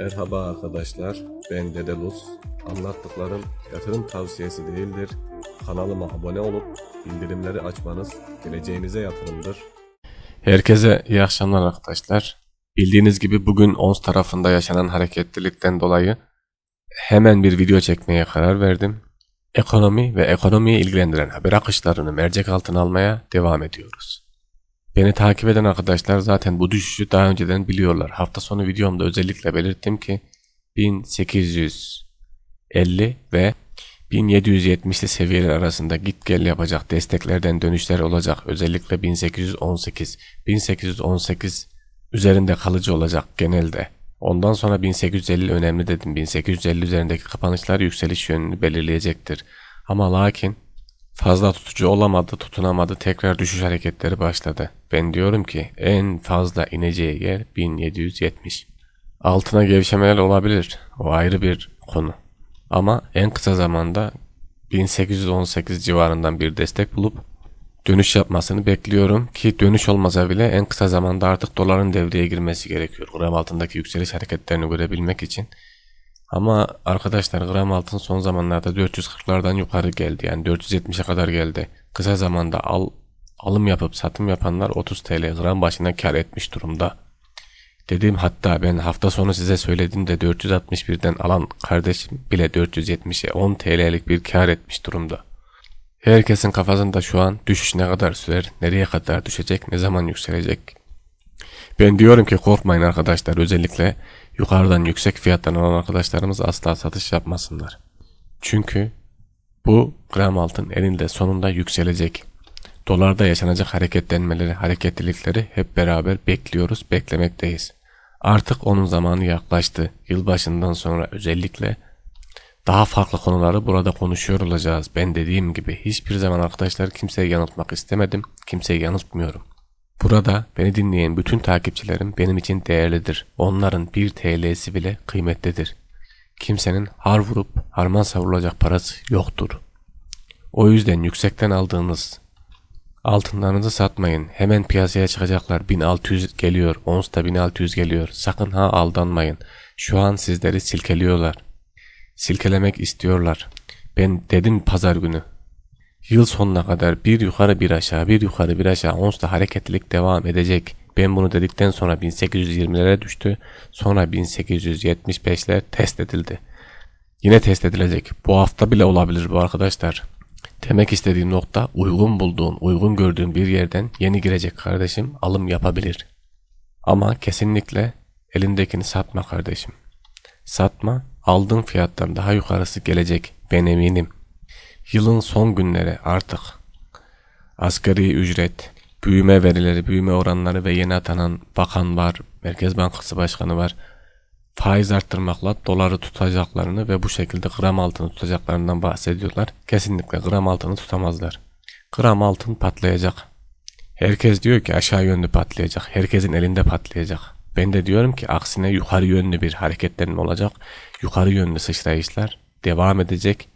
Merhaba arkadaşlar, ben Dede Luz. Anlattıklarım yatırım tavsiyesi değildir. Kanalıma abone olup bildirimleri açmanız geleceğinize yatırımdır. Herkese iyi akşamlar arkadaşlar. Bildiğiniz gibi bugün ONS tarafında yaşanan hareketlilikten dolayı hemen bir video çekmeye karar verdim. Ekonomi ve ekonomiyi ilgilendiren haber akışlarını mercek altına almaya devam ediyoruz. Beni takip eden arkadaşlar zaten bu düşüşü daha önceden biliyorlar. Hafta sonu videomda özellikle belirttim ki 1850 ve 1770'li seviyeler arasında git gel yapacak desteklerden dönüşler olacak. Özellikle 1818, 1818 üzerinde kalıcı olacak genelde. Ondan sonra 1850 önemli dedim. 1850 üzerindeki kapanışlar yükseliş yönünü belirleyecektir. Ama lakin Fazla tutucu olamadı, tutunamadı, tekrar düşüş hareketleri başladı. Ben diyorum ki en fazla ineceği yer 1770. Altına gevşemeler olabilir. O ayrı bir konu. Ama en kısa zamanda 1818 civarından bir destek bulup dönüş yapmasını bekliyorum ki dönüş olmasa bile en kısa zamanda artık doların devreye girmesi gerekiyor. Gram altındaki yükseliş hareketlerini görebilmek için. Ama arkadaşlar gram altın son zamanlarda 440'lardan yukarı geldi. Yani 470'e kadar geldi. Kısa zamanda al, alım yapıp satım yapanlar 30 TL gram başına kar etmiş durumda. Dedim hatta ben hafta sonu size söyledim de 461'den alan kardeşim bile 470'e 10 TL'lik bir kar etmiş durumda. Herkesin kafasında şu an düşüş ne kadar sürer, nereye kadar düşecek, ne zaman yükselecek. Ben diyorum ki korkmayın arkadaşlar özellikle yukarıdan yüksek fiyattan alan arkadaşlarımız asla satış yapmasınlar. Çünkü bu gram altın elinde sonunda yükselecek. Dolarda yaşanacak hareketlenmeleri, hareketlilikleri hep beraber bekliyoruz, beklemekteyiz. Artık onun zamanı yaklaştı. Yılbaşından sonra özellikle daha farklı konuları burada konuşuyor olacağız. Ben dediğim gibi hiçbir zaman arkadaşlar kimseyi yanıltmak istemedim. Kimseyi yanıltmıyorum. Burada beni dinleyen bütün takipçilerim benim için değerlidir. Onların bir TL'si bile kıymetlidir. Kimsenin har vurup harman savrulacak parası yoktur. O yüzden yüksekten aldığınız altınlarınızı satmayın. Hemen piyasaya çıkacaklar. 1600 geliyor. Ons da 1600 geliyor. Sakın ha aldanmayın. Şu an sizleri silkeliyorlar. Silkelemek istiyorlar. Ben dedim pazar günü. Yıl sonuna kadar bir yukarı bir aşağı bir yukarı bir aşağı onsla hareketlilik devam edecek. Ben bunu dedikten sonra 1820'lere düştü. Sonra 1875'ler test edildi. Yine test edilecek. Bu hafta bile olabilir bu arkadaşlar. Demek istediğim nokta uygun bulduğun, uygun gördüğün bir yerden yeni girecek kardeşim alım yapabilir. Ama kesinlikle elindekini satma kardeşim. Satma, aldığın fiyattan daha yukarısı gelecek. Ben eminim. Yılın son günleri artık asgari ücret, büyüme verileri, büyüme oranları ve yeni atanan bakan var, Merkez Bankası Başkanı var. Faiz arttırmakla doları tutacaklarını ve bu şekilde gram altını tutacaklarından bahsediyorlar. Kesinlikle gram altını tutamazlar. Gram altın patlayacak. Herkes diyor ki aşağı yönlü patlayacak. Herkesin elinde patlayacak. Ben de diyorum ki aksine yukarı yönlü bir hareketlenme olacak. Yukarı yönlü sıçrayışlar devam edecek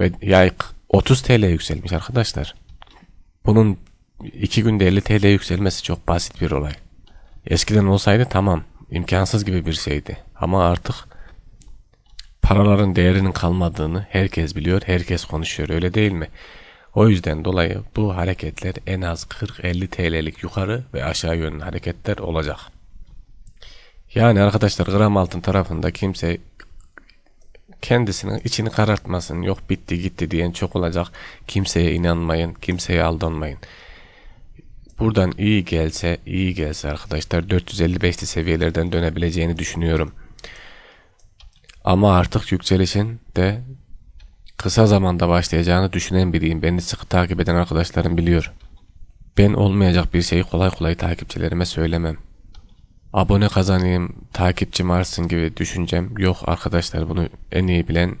ve ya 30 TL yükselmiş arkadaşlar. Bunun 2 günde 50 TL yükselmesi çok basit bir olay. Eskiden olsaydı tamam imkansız gibi bir şeydi. Ama artık paraların değerinin kalmadığını herkes biliyor, herkes konuşuyor öyle değil mi? O yüzden dolayı bu hareketler en az 40-50 TL'lik yukarı ve aşağı yönlü hareketler olacak. Yani arkadaşlar gram altın tarafında kimse kendisinin içini karartmasın. Yok bitti gitti diyen çok olacak. Kimseye inanmayın, kimseye aldanmayın. Buradan iyi gelse, iyi gelse arkadaşlar 455'li seviyelerden dönebileceğini düşünüyorum. Ama artık yükselişin de kısa zamanda başlayacağını düşünen biriyim. Beni sıkı takip eden arkadaşlarım biliyor. Ben olmayacak bir şeyi kolay kolay takipçilerime söylemem. Abone kazanayım, takipçim artsın gibi düşüncem yok arkadaşlar. Bunu en iyi bilen,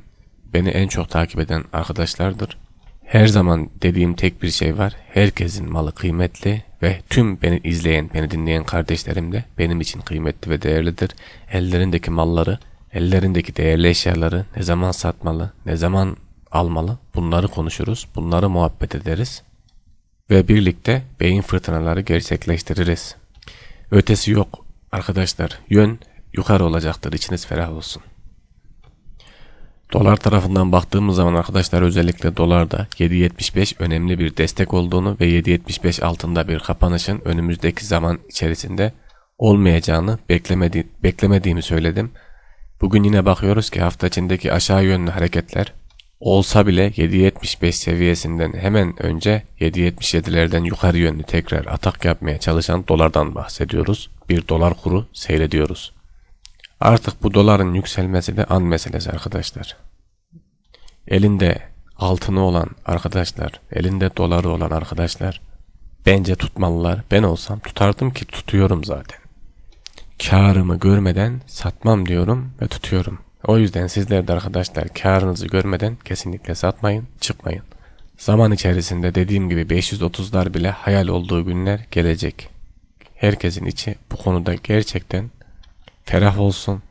beni en çok takip eden arkadaşlardır. Her zaman dediğim tek bir şey var. Herkesin malı kıymetli ve tüm beni izleyen, beni dinleyen kardeşlerim de benim için kıymetli ve değerlidir. Ellerindeki malları, ellerindeki değerli eşyaları ne zaman satmalı, ne zaman almalı bunları konuşuruz, bunları muhabbet ederiz ve birlikte beyin fırtınaları gerçekleştiririz. Ötesi yok arkadaşlar. Yön yukarı olacaktır. İçiniz ferah olsun. Dolar tarafından baktığımız zaman arkadaşlar özellikle dolarda 7.75 önemli bir destek olduğunu ve 7.75 altında bir kapanışın önümüzdeki zaman içerisinde olmayacağını beklemedi, beklemediğimi söyledim. Bugün yine bakıyoruz ki hafta içindeki aşağı yönlü hareketler olsa bile 7.75 seviyesinden hemen önce 7.77'lerden yukarı yönlü tekrar atak yapmaya çalışan dolardan bahsediyoruz. Bir dolar kuru seyrediyoruz. Artık bu doların yükselmesi de an meselesi arkadaşlar. Elinde altını olan arkadaşlar, elinde doları olan arkadaşlar bence tutmalılar. Ben olsam tutardım ki tutuyorum zaten. Karımı görmeden satmam diyorum ve tutuyorum. O yüzden sizler de arkadaşlar karınızı görmeden kesinlikle satmayın, çıkmayın. Zaman içerisinde dediğim gibi 530'lar bile hayal olduğu günler gelecek. Herkesin içi bu konuda gerçekten ferah olsun.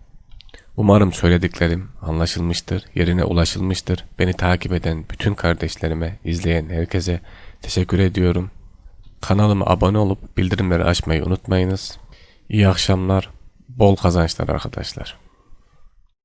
Umarım söylediklerim anlaşılmıştır, yerine ulaşılmıştır. Beni takip eden bütün kardeşlerime, izleyen herkese teşekkür ediyorum. Kanalıma abone olup bildirimleri açmayı unutmayınız. İyi akşamlar, bol kazançlar arkadaşlar.